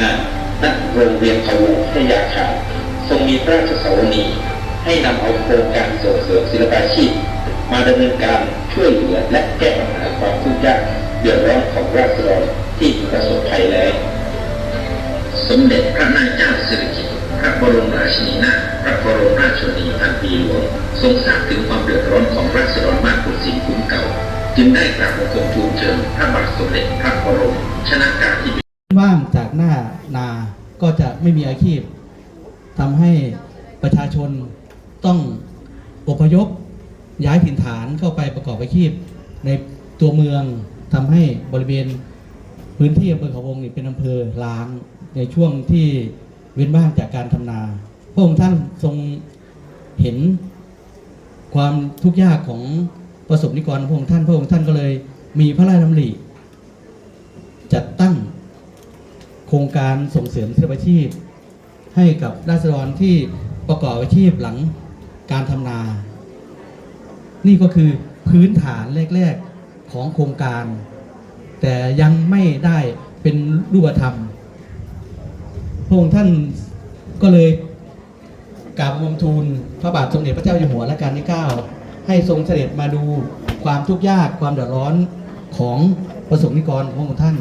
ณโรงเรียนเขาพยาขาวทรงมีพระราชสวนีให้นำเอาโครงการส่งเสริมศิลปาชีพ มาดำเนินการช่วยเหลือและแก้ปัญหาความทุกข์ยากเดือดร้อนของราษฎรที่ประสบภัยแล้งสมเด็จพระนายเจ้าสิริกิติ์พระบรมราชินีนาถพระบรมราชชนีพันปีหลวงทรงทราบถึงความเดือดร้อนของราษฎรมากกว่าสิ่งคุ้มเก่า จึงได้กราบบังคมทูลเชิญพระบาทสมเด็จพระบรมชนะกาธิ ว่างจากหน้านาก็จะไม่มีอาชีพทำให้ประชาชนต้องอพยพย้ายถิ่นฐานเข้าไปประกอบอาชีพ ในตัวเมืองทำให้บริเวณพื้นที่อำเภอเขาวงนี่เป็นอำเภอล้างในช่วงที่เว้นว่างจากการทำนา พระองค์ท่านทรงเห็นความทุกข์ยากของประสบนิกรพระองค์ท่าน พระองค์ท่านก็เลยมีพระราชดำริจัดตั้ง โครงการส่งเสริมศิลปาชีพ ให้กับราษฎรที่ประกอบอาชีพหลังการทำนา นี่ก็คือพื้นฐานแรกๆของโครงการ แต่ยังไม่ได้เป็นรูปธรรม พระองค์ท่านก็เลยกราบบังคมทูลพระบาทสมเด็จพระเจ้าอยู่หัวรัชกาลที่ 9 ให้ทรงเสด็จมาดูความทุกข์ยากความเดือดร้อนของประสบนิกรของพระองค์ท่าน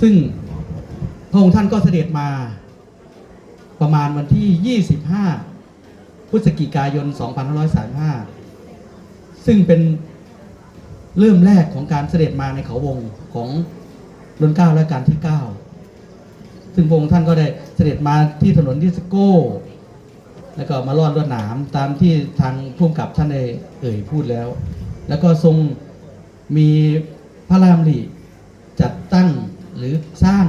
ซึ่ง พระองค์ท่านก็เสด็จมาประมาณวันที่ 25 พฤศจิกายน 2535 ซึ่งเป็นเริ่มแรกของการเสด็จมาในเขาวงของรัชกาและการที่ 9 ซึ่งพระองค์ท่านก็ได้เสด็จมาที่ถนนดิสโก้ แล้วก็มาลอดรวดหนามตามที่ทางผู้กำกับท่านได้เอ่ยพูดแล้ว แล้วก็ทรงมีพระรามริจัดตั้งหรือสร้าง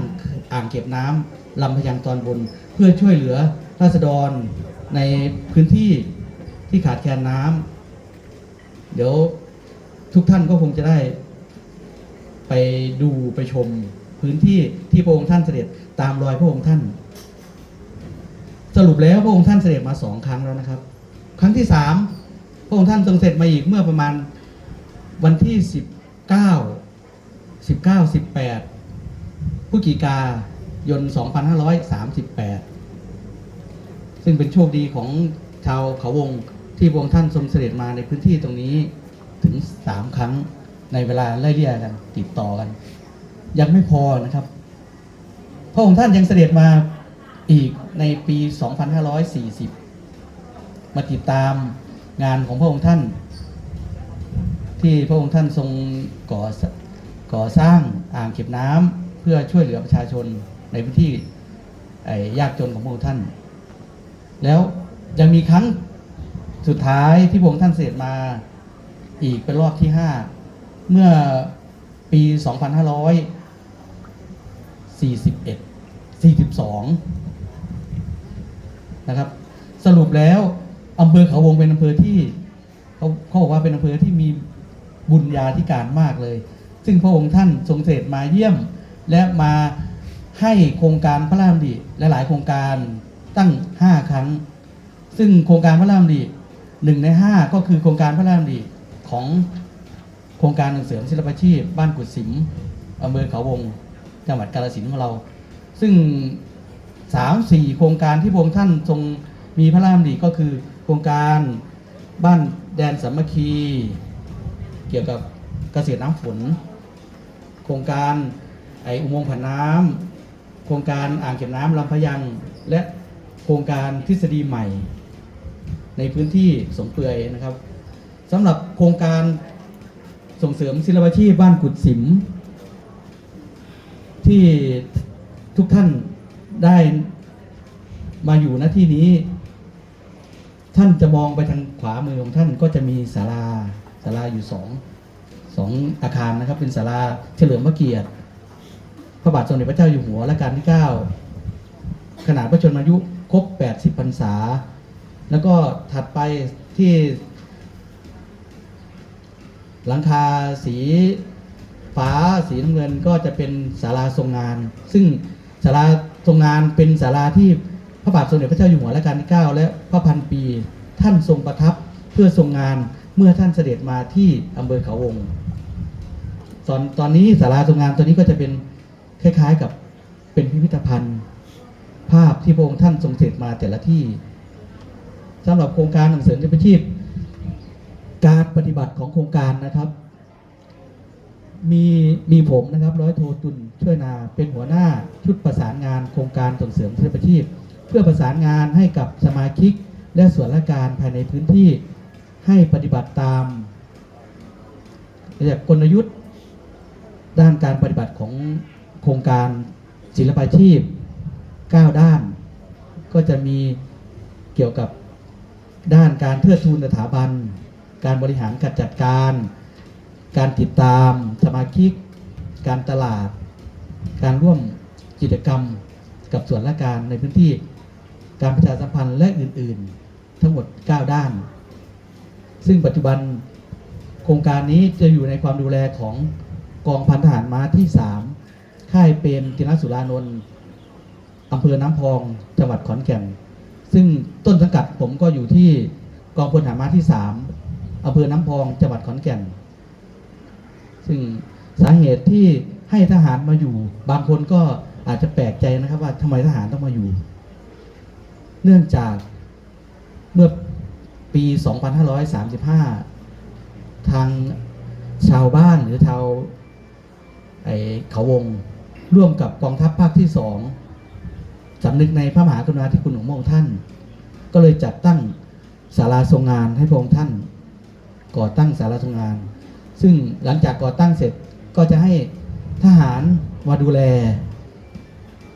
อ่างเก็บน้ำลำพยังตอนบน เพื่อช่วยเหลือราษฎรในพื้นที่ที่ขาดแคลนน้ำเดี๋ยวทุกท่านก็คงจะได้ ไปดูไปชมพื้นที่ที่พระองค์ท่านเสด็จตามรอยพระองค์ท่าน สรุปแล้วพระองค์ท่านเสด็จมาสองครั้งแล้วนะครับ ครั้งที่สามพระองค์ท่านทรงเสด็จมาอีกเมื่อประมาณวันที่สิบเก้าสิบเก้าสิบแปด พฤศจิกายนสองพันห้าร้อยสามสิบแปดซึ่งเป็นโชคดีของชาวเขาวงที่พระองค์ท่านทรงเสด็จมาในพื้นที่ตรงนี้ถึงสามครั้งในเวลาไล่เลี่ยกันติดต่อกัน ยังไม่พอนะครับ พระองค์ท่านยังเสด็จมาอีกในปี 2540 มาติดตามงานของพระองค์ท่าน ที่พระองค์ท่านทรงก่อสก่อสร้างอ่างเก็บน้ำ พื่อช่วยเหลือประชาชนในพื้นที่ไอ้ยากจนของพระองค์ท่าน แล้วยังมีครั้งสุดท้ายที่พระองค์ท่านเสด็จมาอีกเป็นรอบที่ 5 เมื่อปี 2541-42 นะครับ สรุปแล้วอำเภอเขาวงเป็นอำเภอที่เขาเขาบอกว่าเป็นอำเภอที่มีบุญญาธิการมากเลย ซึ่งพระองค์ท่านทรงเสด็จมาเยี่ยม และมาให้โครงการพระรามดีและหลายโครงการตั้ง 5 ครั้ง ซึ่งโครงการพระรามดีหนึ่งใน 5 ก็คือโครงการพระรามดีของโครงการเสริมศิลปาชีพ บ้านกุดสิมอำเภอเขาวง จังหวัดกาฬสินธุ์ของเรา ซึ่งสามสี่โครงการที่พระองค์ท่านทรงมีพระราชดำริก็คือโครงการบ้านแดนสามัคคี เกี่ยวกับเกษตรน้ำฝน โครงการ ไออุโมงค์ผ่านน้ำโครงการอ่างเก็บน้ำลำพะยังและโครงการทฤษฎีใหม่ ในพื้นที่สมเปือยนะครับสำหรับโครงการส่งเสริมศิลปาชีพบ้านกุดสิม ที่ทุกท่านได้มาอยู่ณที่นี้ ท่านจะมองไปทางขวามือของท่านก็จะมีศาลาศาลาอยู่สองสองอาคารนะครับ เป็นศาลาเฉลิมพระเกียรติ พระบาทสมเด็จพระเจ้าอยู่หัวรัชกาลที่ 9 ขนาดพระชนมายุครบ 80พรรษา แล้วก็ถัดไปที่ หลังคาสีฟ้าสีน้ำเงินก็จะเป็นศาลาทรงงาน ซึ่งศาลาทรงงานเป็นศาลาที่พระบาทสมเด็จพระเจ้าอยู่หัวรัชกาลที่ 9 และพระพันปี ท่านทรงประทับเพื่อทรงงานเมื่อท่านเสด็จมาที่อำเภอเขาวง ตอนตอนนี้ศาลาทรงงานตัวนี้ก็จะเป็น คล้ายๆกับเป็นพิพิธภัณฑ์ ภาพที่พระองค์ท่านทรงเสด็จมาแต่ละที่สำหรับโครงการส่งเสริมอาชีพ การปฏิบัติของโครงการนะครับ มีมีผมนะครับ ร้อยโทตุลช่วยนาเป็นหัวหน้าชุดประสานงานโครงการส่งเสริมอาชีพเพื่อประสานงานให้กับสมาชิกและส่วนราชการภายในพื้นที่ให้ปฏิบัติตามเรียกกลยุทธ์ด้านการปฏิบัติของ โครงการศิลปาชีพ 9 ด้าน ก็จะมีเกี่ยวกับด้านการเทิดทูนสถาบัน การบริหารการจัดการ การติดตามสมาชิก การตลาด การร่วมกิจกรรมกับส่วนราชการในพื้นที่ การประชาสัมพันธ์และอื่น ๆ ทั้งหมด 9 ด้าน ซึ่งปัจจุบันโครงการนี้จะอยู่ในความดูแลของกองพันทหารม้าที่ 3 ค่ายเปรมตินสุรานนท์อำเภอน้ำพองจังหวัดขอนแก่น ซึ่งต้นสังกัดผมก็อยู่ที่กองพลทหารม้าที่3อำเภอน้ำพองจังหวัดขอนแก่น ซึ่งสาเหตุที่ให้ทหารมาอยู่ บางคนก็อาจจะแปลกใจนะครับว่าทำไมทหารต้องมาอยู่ เนื่องจากเมื่อปี 2535 ทางชาวบ้านหรือชาวเขาวง ร่วมกับกองทัพภาคที่สองสำนึกในพระมหากรุณาธิคุณของพระองค์ท่าน ก็เลยจัดตั้งศาลาทรงงานให้พระองค์ท่าน ก่อตั้งศาลาทรงงาน ซึ่งหลังจากก่อตั้งเสร็จก็จะให้ทหารมาดูแล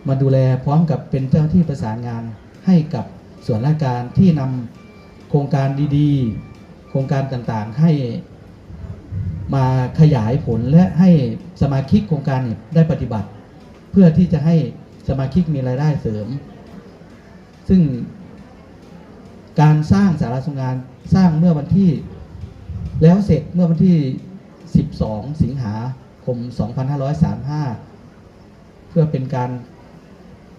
มาดูแลพร้อมกับเป็นเจ้าที่ประสานงานให้กับส่วนราชการที่นำโครงการดีๆ โครงการต่างๆให้มาขยายผลและให้สมาชิกโครงการได้ปฏิบัติ เพื่อที่จะให้สมาชิกมีรายได้เสริม ซึ่งการสร้างสาราทรงงานสร้างเมื่อวันที่แล้วเสร็จเมื่อวันที่ 12 สิงหาคม 2535 เพื่อเป็นการ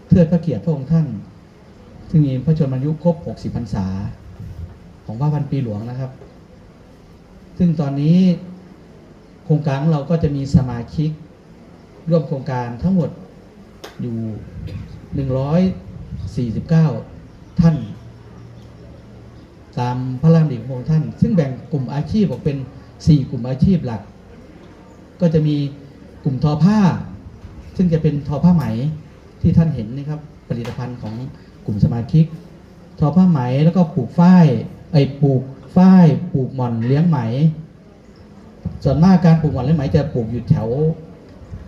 เทิดพระเกียรติพระองค์ท่าน ซึ่งมีพระชนมายุครบ 60 พรรษา ของพระพันปีหลวงนะครับ ซึ่งตอนนี้โครงการเราก็จะมีสมาชิกร่วมโครงการทั้งหมด อยู่ 149 ท่าน ตามพระราชดำริของพระองค์ท่าน ซึ่งแบ่งกลุ่มอาชีพออกเป็น 4 กลุ่มอาชีพหลัก ก็จะมีกลุ่มทอผ้า ซึ่งจะเป็นทอผ้าไหมที่ท่านเห็นนะครับผลิตภัณฑ์ของกลุ่มสมาชิก ทอผ้าไหมแล้วก็ปลูกฝ้ายไอ้ปลูกฝ้ายปลูกหม่อนเลี้ยงไหม ส่วนมากการปลูกหม่อนเลี้ยงไหมจะปลูกอยู่แถว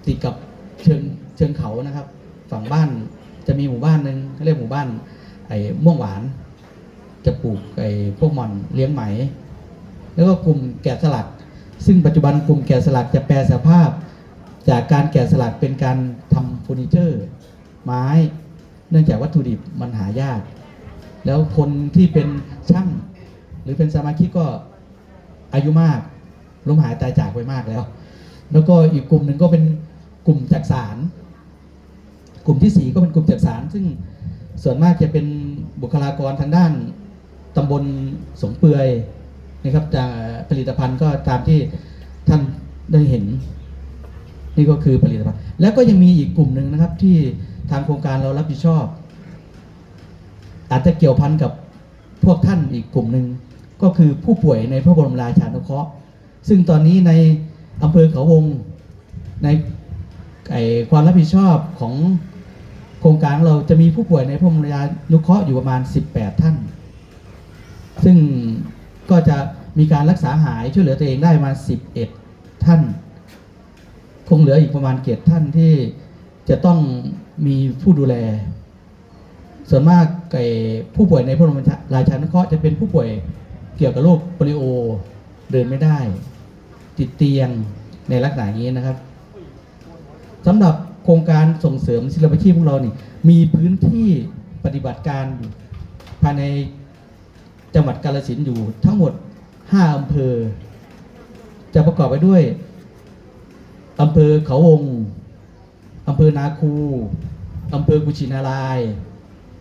ติดกับเชิงเชิงเขานะครับ ฝั่งบ้านจะมีหมู่บ้านหนึ่งเรียกหมู่บ้าน ไอ้ม่วงหวาน จะปลูกไอ้พวกหม่อนเลี้ยงไหม แล้วก็กลุ่มแกะสลัก ซึ่งปัจจุบันกลุ่มแกะสลักจะแปลสภาพ จากการแกะสลักเป็นการทำเฟอร์นิเจอร์ ไม้ เนื่องจากวัตถุดิบมันหายาก แล้วคนที่เป็นช่างหรือเป็นสมาชิกก็อายุมากล้มหายตายจากไปมากแล้ว แล้วก็อีกกลุ่มหนึ่งก็เป็นกลุ่มจักสาร กลุ่มที่สี่ก็เป็นกลุ่มจักสาร ซึ่งส่วนมากจะเป็นบุคลากรทางด้านตำบลสงเปือยนะครับจากผลิตภัณฑ์ก็ตามที่ท่านได้เห็น นี่ก็คือผลิตภัณฑ์ แล้วก็ยังมีอีกกลุ่มหนึ่งนะครับ ที่ทางโครงการเรารับผิดชอบ อาจจะเกี่ยวพันกับพวกท่านอีกกลุ่มหนึ่งก็คือผู้ป่วยในพระบรมราชานุเคราะห์ ซึ่งตอนนี้ในอำเภอเขาวงในความรับผิดชอบของ โครงการเราจะมีผู้ป่วยในพระบรมราชานุเคราะห์อยู่ประมาณ 18 ท่าน ซึ่งก็จะมีการรักษาหายช่วยเหลือตัวเองได้มา 11 ท่าน คงเหลืออีกประมาณเกียรติท่านที่จะต้องมีผู้ดูแล ส่วนมากไอ้ผู้ป่วยในพรมราชานุเคราะห์จะเป็นผู้ป่วยเกี่ยวกับโรคโปลิโอเดินไม่ได้ ติดเตียงในลักษณะนี้นะครับสำหรับ โครงการส่งเสริมศิลปาชีพของเรานี่มีพื้นที่ปฏิบัติการอยู่ภายในจังหวัดกาฬสินอยู่ทั้งหมด 5 อำเภอ จะประกอบไปด้วย อำเภอเขาวง อำเภอนาคู อำเภอกุชินาราย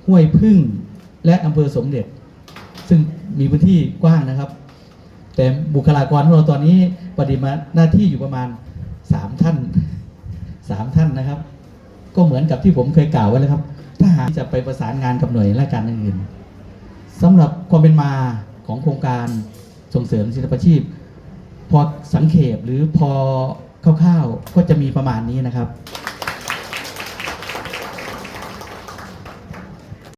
ห้วยพึ่ง และอำเภอสมเด็จ ซึ่งมีพื้นที่กว้างนะครับ แต่บุคลากรของเราตอนนี้ปฏิบัติหน้าที่อยู่ประมาณ 3 ท่าน สามท่านนะครับ ก็เหมือนกับที่ผมเคยกล่าวไว้แล้วครับถ้าหากจะไปประสานงานกับหน่วยราชการอื่นๆสำหรับความเป็นมาของโครงการส่งเสริมศิลปาชีพ พอสังเขปหรือพอคร่าวๆก็จะมีประมาณนี้นะครับ